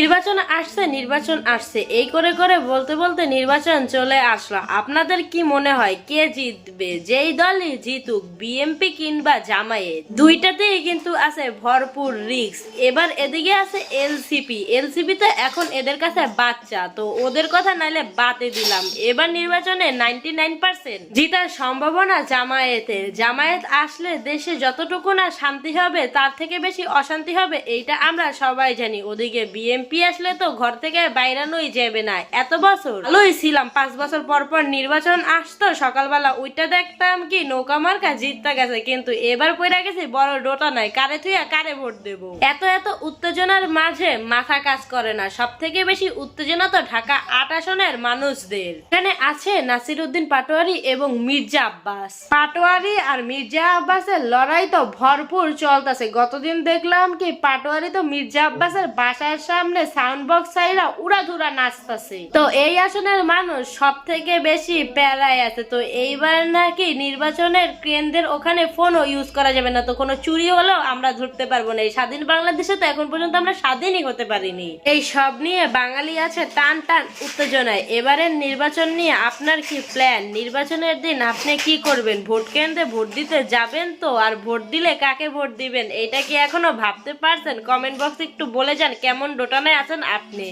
নির্বাচন আসছে নির্বাচন আসছে। এই করে করে বলতে বলতে নির্বাচন চলে আসলো। আপনাদের কি মনে হয়, কে জিতবে? যেই দলই জিতুক বিএমপি কিংবা জামায়াত, দুইটাতেই কিন্তু আছে ভরপুর রিস্ক এবার এদিকে আছে এলসিপি এলসিপি তো এখন এদের কাছে বাচ্চা, তো ওদের কথা নাইলে বাদে দিলাম। এবার নির্বাচনে নাইনটি নাইন পার্সেন্ট জিতার সম্ভাবনা জামায়াতের। জামায়াত আসলে দেশে যতটুকু না শান্তি হবে, তার থেকে বেশি অশান্তি হবে, এইটা আমরা সবাই জানি। ওদিকে বিএমপি আসলে তো ঘর থেকে বাইরানোই যাবে না। এত বছর? ভালোই ছিলাম, পাঁচ বছর পর পর নির্বাচন আসতো, সকালবেলা ওইটা দেখতাম কি নৌকা মার্কা জিততে গেছে, কিন্তু এবার পড়ে গেছে বড় ডোটা নাই, কারে থুইয়া কারে ভোট দেব? এত এত উত্তেজনার মাঝে মাথা কাজ করে না সব থেকে বেশি উত্তেজনা তো ঢাকা আট আসনের মানুষদের। এখানে আছে নাসির উদ্দিন পাটোয়ারি এবং মির্জা আব্বাস। পাটোয়ারি আর মির্জা আব্বাসের লড়াই তো ভরপুর চলতেছে, গতদিন দেখলাম কি পাটোয়ারি তো মির্জা আব্বাসের বাসার সামনে সাউন্ড বক্স সাইরা উড়াধুরা নাচতেছে। তো এই আসনের মানুষ সব থেকে বেশি প্যারায় আছে। তো এইবার নাকি নির্বাচনের কেন্দ্রের ওখানে ফোনও ইউজ করা যাবে না। তো কোনো চুরি হলেও আমরা ধরতে পারব না। এই স্বাধীন বাংলাদেশে তো এখন পর্যন্ত আমরা স্বাধীনই হতে পারিনি। এই সব নিয়ে বাঙালি আছে টান টান উত্তেজনায়। এবারের নির্বাচন নিয়ে আপনার কি প্ল্যান নির্বাচনের দিন আপনি কি করবেন? ভোট কেন্দ্রে ভোট দিতে যাবেন তো? আর ভোট দিলে কাকে ভোট দিবেন? এটা কি এখনও ভাবতে পারছেন? কমেন্ট বক্সে একটু বলে যান, কেমন ডোটানায় আছেন আপনি